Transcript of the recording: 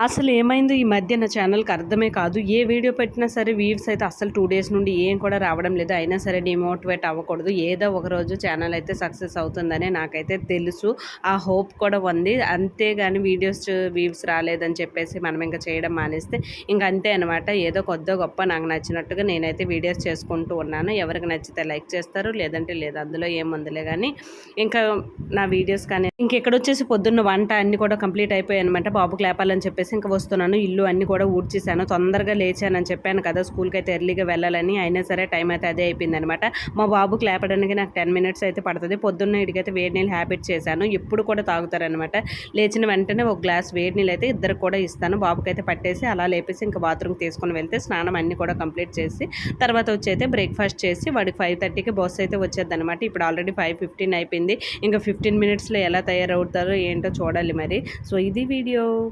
అసలు ఏమైందో ఈ మధ్య నా ఛానల్కి అర్థమే కాదు. ఏ వీడియో పెట్టినా సరే వ్యూస్ అయితే అసలు టూ డేస్ నుండి ఏం కూడా రావడం లేదు. అయినా సరే డిమోటివేట్ అవ్వకూడదు. ఏదో ఒక రోజు ఛానల్ అయితే సక్సెస్ అవుతుందని నాకైతే తెలుసు. ఆ హోప్ కూడా ఉంది. అంతేగాని వీడియోస్ వ్యూస్ రాలేదని చెప్పేసి మనం ఇంకా చేయడం మానేస్తే ఇంకా అంతే అనమాట ఏదో కొద్దో గొప్ప నాకు నచ్చినట్టుగా నేనైతే వీడియోస్ చేసుకుంటూ ఉన్నాను. ఎవరికి నచ్చితే లైక్ చేస్తారు లేదంటే లేదు అందులో ఏముందిలే కానీ ఇంకా నా వీడియోస్ కానీ ఇంకెక్కడ వచ్చేసి పొద్దున్న వంట అన్ని కూడా కంప్లీట్ అయిపోయాయి అనమాట బాబుకి లేపాలని చెప్పేసి ఇంకా వస్తున్నాను. ఇల్లు అన్ని కూడా ఊడ్చేశాను. తొందరగా లేచానని చెప్పాను కదా స్కూల్కి అయితే ఎర్లీగా వెళ్ళాలని. అయినా సరే టైం అయితే అదే అయిపోయింది అనమాట మా బాబుకి లేపడానికి నాకు టెన్ మినిట్స్ అయితే పడుతుంది. పొద్దున్న ఇడికైతే వేడి నీళ్ళు హ్యాబిట్ చేశాను. ఎప్పుడు కూడా తాగుతారనమాట. లేచిన వెంటనే ఒక గ్లాస్ వేడి నీళ్ళు అయితే ఇద్దరు కూడా ఇస్తాను. బాబుకి అయితే పట్టేసి అలా లేపేసి ఇంకా బాత్రూమ్కి తీసుకొని వెళ్తే స్నానం అన్నీ కూడా కంప్లీట్ చేసి తర్వాత వచ్చి అయితే బ్రేక్ఫాస్ట్ చేసి వాడికి ఫైవ్ థర్టీకి బస్ అయితే వచ్చేది అనమాట ఇప్పుడు ఆల్రెడీ ఫైవ్ ఫిఫ్టీన్ అయిపోయింది. ఇంకా ఫిఫ్టీన్ మినిట్స్లో ఎలా తయారవుతారో ఏంటో చూడాలి మరి. సో ఇది వీడియో.